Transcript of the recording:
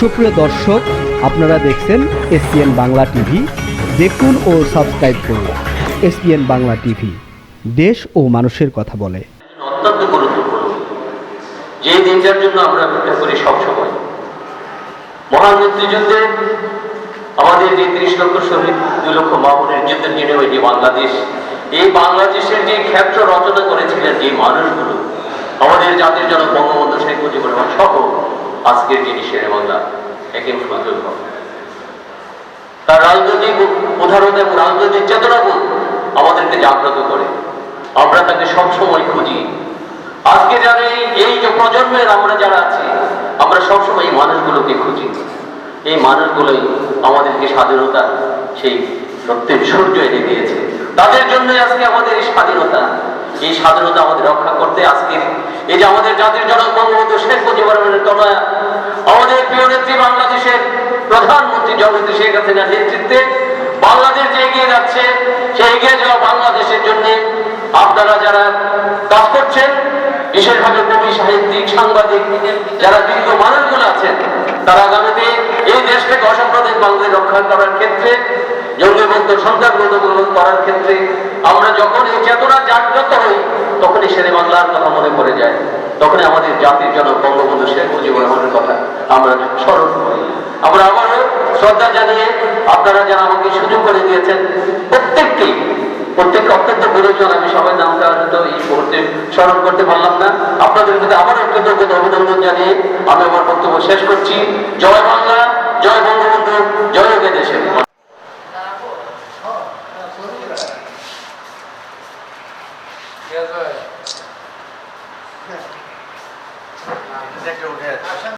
সুপ্রিয় দর্শক, আপনারা দেখছেন এসপিএন বাংলা টিভি। দেখুন ও সাবস্ক্রাইব করুন এসপিএন বাংলা টিভি। দেশ ও মানুষের কথা বলে। অত্যন্ত গুরুত্বপূর্ণ। যে দিনটার জন্য আমরা অপেক্ষা করি সবসময়। মহান মুক্তিযুদ্ধে আমাদের যে তিরিশ লক্ষ শহীদ, দুই লক্ষ মামুনের যুদ্ধের বিনিময়ে যে বাংলাদেশ, এই বাংলাদেশের যে ক্ষেত্র রচনা করেছিলেন যে মানুষগুলো, আমাদের জাতির জনক বঙ্গবন্ধু শেখ মুজিবুর রহমান সহ আজকের যিনি শেরে একে ফজল হক তার রাজনৈতিক উদাহরণ এবং রাজনৈতিক চেতনাবোধ আমাদেরকে জাগ্রত করে। আমরা তাকে সবসময় খুঁজি। আজকে যারা এই যে প্রজন্মের আমরা যারা আছি, আমরা সবসময় এই মানুষগুলোকে খুঁজি। এই মানুষগুলোই আমাদেরকে স্বাধীনতা সেই সত্যের সূর্য এনে দিয়েছে। তাদের জন্য আজকে আমাদের এই স্বাধীনতা। এই স্বাধীনতা আমাদের রক্ষা করতে আজকে এই যে আমাদের জাতির জনক বঙ্গবন্ধু শেখ মুজিবুর রহমানের নেত্রী বাংলাদেশের প্রধানমন্ত্রী জগদীশ শেখ হাসিনার নেতৃত্বে। বাংলাদেশ যে এগিয়ে যাচ্ছে সেই এগিয়ে যাওয়া বাংলাদেশের জন্য আপনারা যারা কাজ করছেন, বিশেষভাবে কবি, সাহিত্যিক, সাংবাদিক, যারা বিজ্ঞ মানুষগুলো আছেন, তারা আগামীতে এই দেশটাকে অসাম্প্রদায়িক বাংলাদেশ রক্ষা করার ক্ষেত্রে জঙ্গিবদ্ধ সন্ত্রাসবদ্ধ করার ক্ষেত্রে আমরা যখন এই চেতনা জাগ্রত হই, তখনই শেরে বাংলার কথা মনে পড়ে যায়। তখনই আমাদের জাতির জনক বঙ্গবন্ধু শেখ মুজিবুর রহমানের কথা আমরা স্মরণ আমরা আবারও শ্রদ্ধা জানিয়ে আপনারা যারা আমাকে সুযোগ করে দিয়েছেন প্রত্যেককেই প্রত্যেককে অত্যন্ত প্রয়োজন আমি সবাই নামটা হয়তো এই মুহূর্তে স্মরণ করতে পারলাম না। আপনাদের প্রতি আবারও কৃতজ্ঞতা অভিনন্দন জানিয়ে আমি আমার বক্তব্য শেষ করছি। জয় বাংলা জয় বঙ্গবন্ধু জয় গে দেশের Yes, sir.